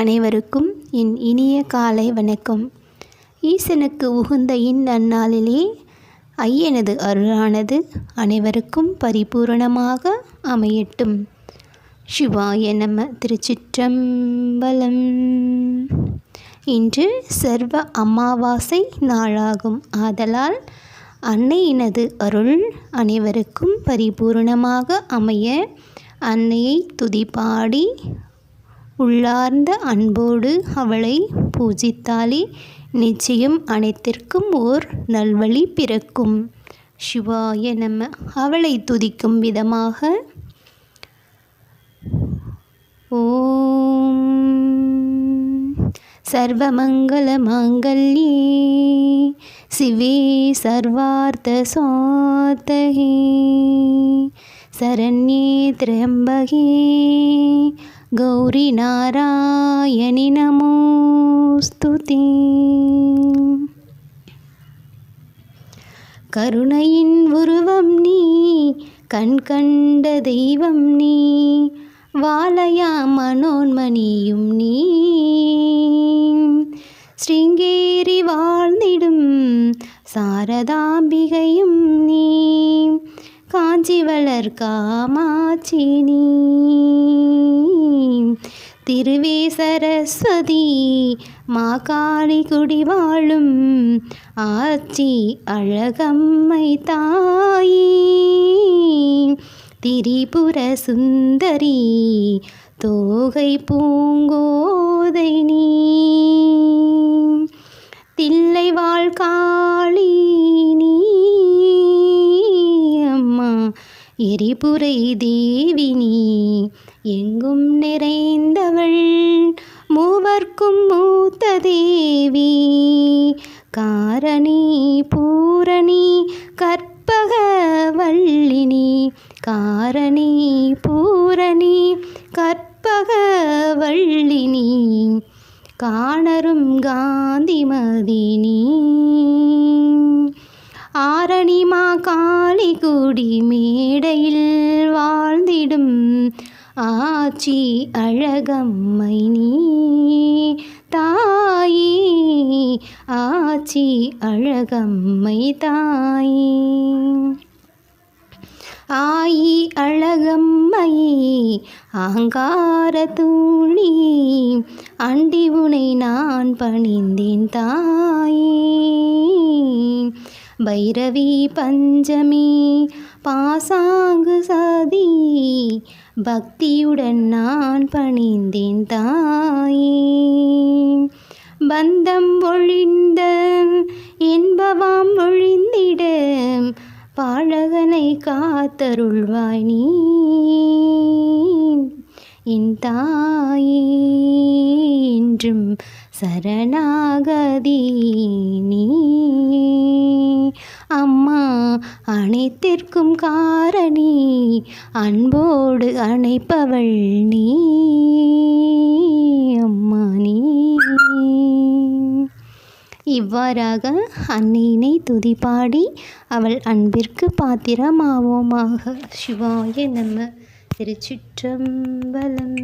அனைவருக்கும் என் இனிய காலை வணக்கம். ஈசனுக்கு உகுந்த இந்நன்னாளிலே ஐயனது அருளானது அனைவருக்கும் பரிபூரணமாக அமையட்டும். சிவாய நம திருச்சிற்றம்பலம். இன்று சர்வ அமாவாசை நாளாகும். ஆதலால் அன்னையினது அருள் அனைவருக்கும் பரிபூரணமாக அமைய அன்னையை துதிப்பாடி உள்ளார்ந்த அன்போடு அவளை பூஜித்தாலே நிச்சயம் அனைத்திற்கும் ஓர் நல்வழி பிறக்கும். சிவாய நம. அவளை துதிக்கும் விதமாக. ஓம். சர்வமங்கள மங்கல்யே. சிவே சர்வார்த்த சாத்தகே. சரண்யே திரம்பகே கௌரி நாராயணி நமோஸ்துதே கருணையின் உருவம் நீ கண் கண்ட தெய்வம் நீ வாழையா மனோன்மணியும் நீ. ஸ்ரீங்கேரி வாழ்ந்திடும் சாரதாம்பிகையும் நீ. காஞ்சி வளர் காமாட்சி நீ திருவே சரஸ்வதி மாகாளி குடி வாழும் ஆச்சி அழகம்மை தாயி. திரிபுர சுந்தரி தோகை பூங்கோ எரிபுரை தேவினி எங்கும் நிறைந்தவள் மூவர்க்கும் மூத்த தேவி. காரணி பூரணி கற்பக வள்ளினி காரணி பூரணி கற்பக வள்ளினி காணரும் காந்திமதினி. ஆரணிமா கூடி மேடையில் வாழ்ந்திடும் ஆச்சி அழகம்மை நீ தாயே ஆச்சி அழகம்மை தாயே. ஆயி அழகம்மையே அகங்கார தூணி அண்டி உனை நான் பணிந்தேன் தாயே. பைரவி பஞ்சமி பாசாங்கு சதி பக்தியுடன் நான் பணிந்தேன் தாயே. பந்தம் ஒழிந்த என்பவாம் ஒழிந்திட பாழகனை காத்தருள்வாய் நீ. என் தாயே என்றும் சரணாகதி நீ. அம்மா அனைத்திற்கும் காரணி அன்போடு அணைப்பவள் நீ. அம்மா நீ. இவ்வாறாக அன்னையினை துதிப்பாடி அவள் அன்பிற்கு பாத்திரமாவோமாக. சிவாய நம்ம திருச்சிற்றம்பலம்.